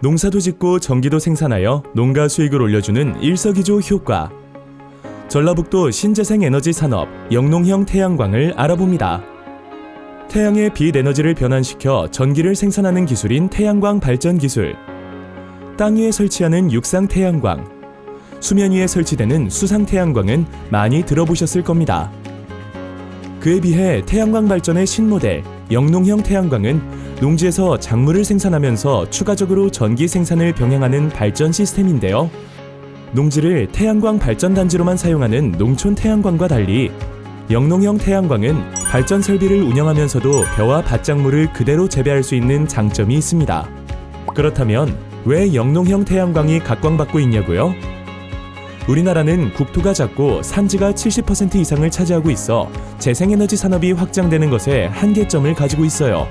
농사도 짓고 전기도 생산하여 농가 수익을 올려주는 일석이조 효과. 전라북도 신재생 에너지 산업 영농형 태양광을 알아봅니다. 태양의 빛 에너지를 변환시켜 전기를 생산하는 기술인 태양광 발전 기술. 땅 위에 설치하는 육상 태양광. 수면 위에 설치되는 수상 태양광은 많이 들어보셨을 겁니다. 그에 비해 태양광 발전의 신모델 영농형 태양광은 농지에서 작물을 생산하면서 추가적으로 전기 생산을 병행하는 발전 시스템인데요. 농지를 태양광 발전 단지로만 사용하는 농촌 태양광과 달리 영농형 태양광은 발전 설비를 운영하면서도 벼와 밭작물을 그대로 재배할 수 있는 장점이 있습니다. 그렇다면 왜 영농형 태양광이 각광받고 있냐고요? 우리나라는 국토가 작고 산지가 70% 이상을 차지하고 있어 재생에너지 산업이 확장되는 것에 한계점을 가지고 있어요.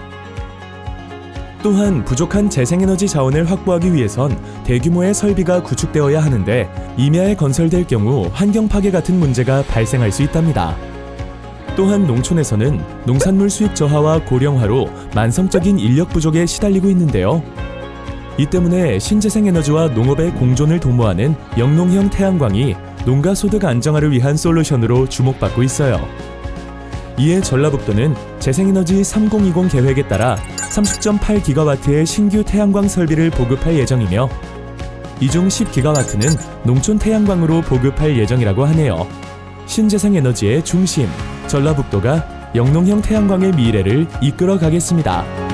또한 부족한 재생에너지 자원을 확보하기 위해선 대규모의 설비가 구축되어야 하는데 임야에 건설될 경우 환경 파괴 같은 문제가 발생할 수 있답니다. 또한 농촌에서는 농산물 수익 저하와 고령화로 만성적인 인력 부족에 시달리고 있는데요. 이 때문에 신재생 에너지와 농업의 공존을 도모하는 영농형 태양광이 농가 소득 안정화를 위한 솔루션으로 주목받고 있어요. 이에 전라북도는 재생에너지 3020 계획에 따라 30.8기가와트의 신규 태양광 설비를 보급할 예정이며 이 중 10기가와트는 농촌 태양광으로 보급할 예정이라고 하네요. 신재생 에너지의 중심 전라북도가 영농형 태양광의 미래를 이끌어 가겠습니다.